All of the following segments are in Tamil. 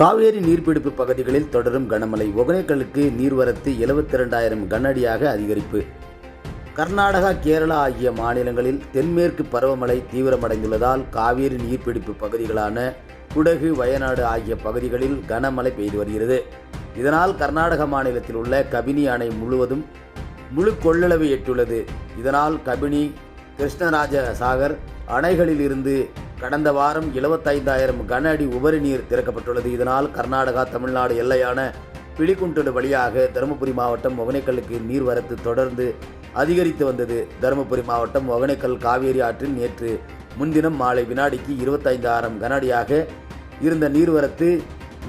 காவேரி நீர்பிடிப்பு பகுதிகளில் தொடரும் கனமழை ஒகேனக்கலுக்கு நீர்வரத்து எழுபத்தி ரெண்டாயிரம் கனஅடியாக அதிகரிப்பு. கர்நாடகா கேரளா ஆகிய மாநிலங்களில் தென்மேற்கு பருவமழை தீவிரமடைந்துள்ளதால் காவேரி நீர்பிடிப்பு பகுதிகளான குடகு வயநாடு ஆகிய பகுதிகளில் கனமழை பெய்து வருகிறது. இதனால் கர்நாடக மாநிலத்தில் உள்ள கபினி அணை முழுவதும் முழு கொள்ளளவு எட்டுள்ளது இதனால் கபினி கிருஷ்ணராஜ சாகர் அணைகளில் இருந்து கடந்த வாரம் 75000 கன அடி உபரி நீர் திறக்கப்பட்டுள்ளது. இதனால் கர்நாடகா தமிழ்நாடு எல்லையான பிலிகுண்டலு வழியாக தருமபுரி மாவட்டம் ஒகேனக்கலுக்கு நீர்வரத்து தொடர்ந்து அதிகரித்து வந்தது. தருமபுரி மாவட்டம் ஒகேனக்கல் காவேரி ஆற்றில் நேற்று முன்தினம் மாலை வினாடிக்கு இருபத்தைந்தாயிரம் கனஅடியாக இருந்த நீர்வரத்து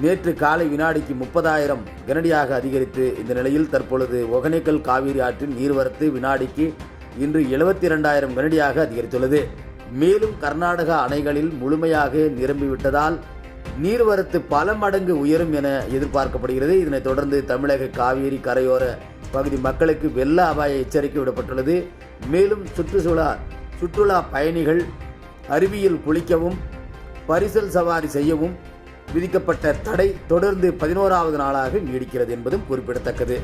நேற்று காலை வினாடிக்கு முப்பதாயிரம் கனடியாக அதிகரித்து இந்த நிலையில் தற்பொழுது ஒகேனக்கல் காவிரி ஆற்றில் நீர்வரத்து வினாடிக்கு இன்று எழுபத்தி இரண்டாயிரம் கனடியாக அதிகரித்துள்ளது. மேலும் கர்நாடக அணைகளில் முழுமையாக நிரம்பிவிட்டதால் நீர்வரத்து பல மடங்கு உயரும் என எதிர்பார்க்கப்படுகிறது. இதனைத் தொடர்ந்து தமிழக காவிரி கரையோர பகுதி மக்களுக்கு வெள்ள அபாய எச்சரிக்கை விடப்பட்டுள்ளது. மேலும் சுற்றுச்சூழா சுற்றுலா பயணிகள் அருவியில் குளிக்கவும் பரிசல் சவாரி செய்யவும் விதிக்கப்பட்ட தடை தொடர்ந்து பதினோராவது நாளாக நீடிக்கிறது என்பதும் குறிப்பிடத்தக்கது.